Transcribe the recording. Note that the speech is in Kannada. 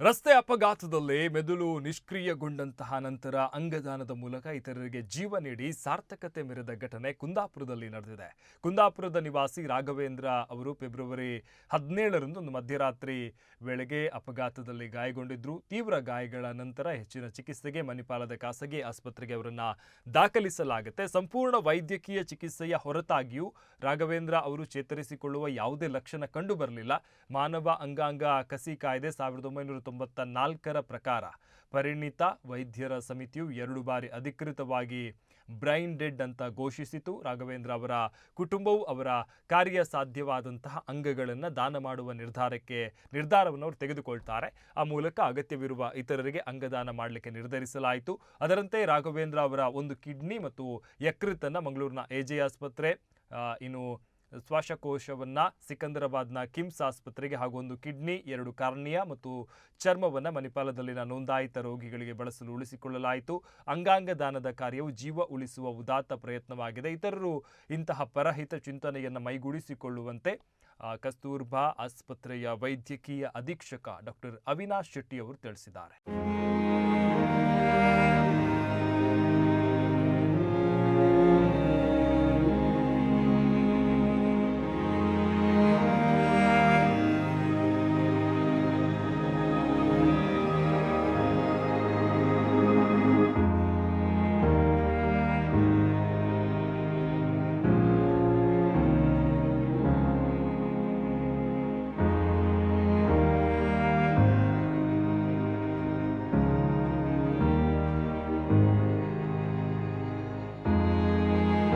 ರಸ್ತೆ ಅಪಘಾತದಲ್ಲಿ ಮೆದುಳು ನಿಷ್ಕ್ರಿಯಗೊಂಡಂತಹ ನಂತರ ಅಂಗದಾನದ ಮೂಲಕ ಇತರರಿಗೆ ಜೀವ ನೀಡಿ ಸಾರ್ಥಕತೆ ಮೆರೆದ ಘಟನೆ ಕುಂದಾಪುರದಲ್ಲಿ ನಡೆದಿದೆ. ಕುಂದಾಪುರದ ನಿವಾಸಿ ರಾಘವೇಂದ್ರ ಅವರು ಫೆಬ್ರವರಿ ಹದಿನೇಳರಂದು ಒಂದು ಮಧ್ಯರಾತ್ರಿ ವೇಳೆಗೆ ಅಪಘಾತದಲ್ಲಿ ಗಾಯಗೊಂಡಿದ್ರು. ತೀವ್ರ ಗಾಯಗಳ ನಂತರ ಹೆಚ್ಚಿನ ಚಿಕಿತ್ಸೆಗೆ ಮಣಿಪಾಲದ ಖಾಸಗಿ ಆಸ್ಪತ್ರೆಗೆ ಅವರನ್ನು ದಾಖಲಿಸಲಾಗುತ್ತೆ. ಸಂಪೂರ್ಣ ವೈದ್ಯಕೀಯ ಚಿಕಿತ್ಸೆಯ ಹೊರತಾಗಿಯೂ ರಾಘವೇಂದ್ರ ಅವರು ಚೇತರಿಸಿಕೊಳ್ಳುವ ಯಾವುದೇ ಲಕ್ಷಣ ಕಂಡುಬರಲಿಲ್ಲ. ಮಾನವ ಅಂಗಾಂಗ ಕಸಿ ಕಾಯ್ದೆ ಸಾವಿರದ ಒಂಬೈನೂರ ತೊಂಬತ್ತ ನಾಲ್ಕರ ಪ್ರಕಾರ ಪರಿಣಿತ ವೈದ್ಯರ ಸಮಿತಿಯು ಎರಡು ಬಾರಿ ಅಧಿಕೃತವಾಗಿ ಬ್ರೈನ್ ಡೆಡ್ ಅಂತ ಘೋಷಿಸಿತು. ರಾಘವೇಂದ್ರ ಅವರ ಕುಟುಂಬವು ಅವರ ಕಾರ್ಯ ಸಾಧ್ಯವಾದಂತಹ ಅಂಗಗಳನ್ನು ದಾನ ಮಾಡುವ ನಿರ್ಧಾರಕ್ಕೆ ನಿರ್ಧಾರವನ್ನು ಅವರು ತೆಗೆದುಕೊಳ್ತಾರೆ. ಆ ಮೂಲಕ ಅಗತ್ಯವಿರುವ ಇತರರಿಗೆ ಅಂಗದಾನ ಮಾಡಲಿಕ್ಕೆ ನಿರ್ಧರಿಸಲಾಯಿತು. ಅದರಂತೆ ರಾಘವೇಂದ್ರ ಅವರ ಒಂದು ಕಿಡ್ನಿ ಮತ್ತು ಯಕೃತನ್ನು ಮಂಗಳೂರಿನ ಎಜೆ ಆಸ್ಪತ್ರೆ ಇನ್ನು ಶ್ವಾಸಕೋಶವನ್ನ ಸಿಕಂದರಾಬಾದ್ನ ಕಿಮ್ಸ್ ಆಸ್ಪತ್ರೆಗೆ ಹಾಗೂ ಒಂದು ಕಿಡ್ನಿ, ಎರಡು ಕಾರ್ನಿಯಾ ಮತ್ತು ಚರ್ಮವನ್ನು ಮಣಿಪಾಲದಲ್ಲಿನ ನೋಂದಾಯಿತ ರೋಗಿಗಳಿಗೆ ಬಳಸಲು ಉಳಿಸಿಕೊಳ್ಳಲಾಯಿತು. ಅಂಗಾಂಗ ದಾನದ ಕಾರ್ಯವು ಜೀವ ಉಳಿಸುವ ಉದಾತ್ತ ಪ್ರಯತ್ನವಾಗಿದೆ. ಇತರರು ಇಂತಹ ಪರಹಿತ ಚಿಂತನೆಯನ್ನು ಮೈಗೂಡಿಸಿಕೊಳ್ಳುವಂತೆ ಕಸ್ತೂರ್ಬಾ ಆಸ್ಪತ್ರೆಯ ವೈದ್ಯಕೀಯ ಅಧೀಕ್ಷಕ ಡಾಕ್ಟರ್ ಅವಿನಾಶ್ ಶೆಟ್ಟಿ ಅವರು ತಿಳಿಸಿದ್ದಾರೆ.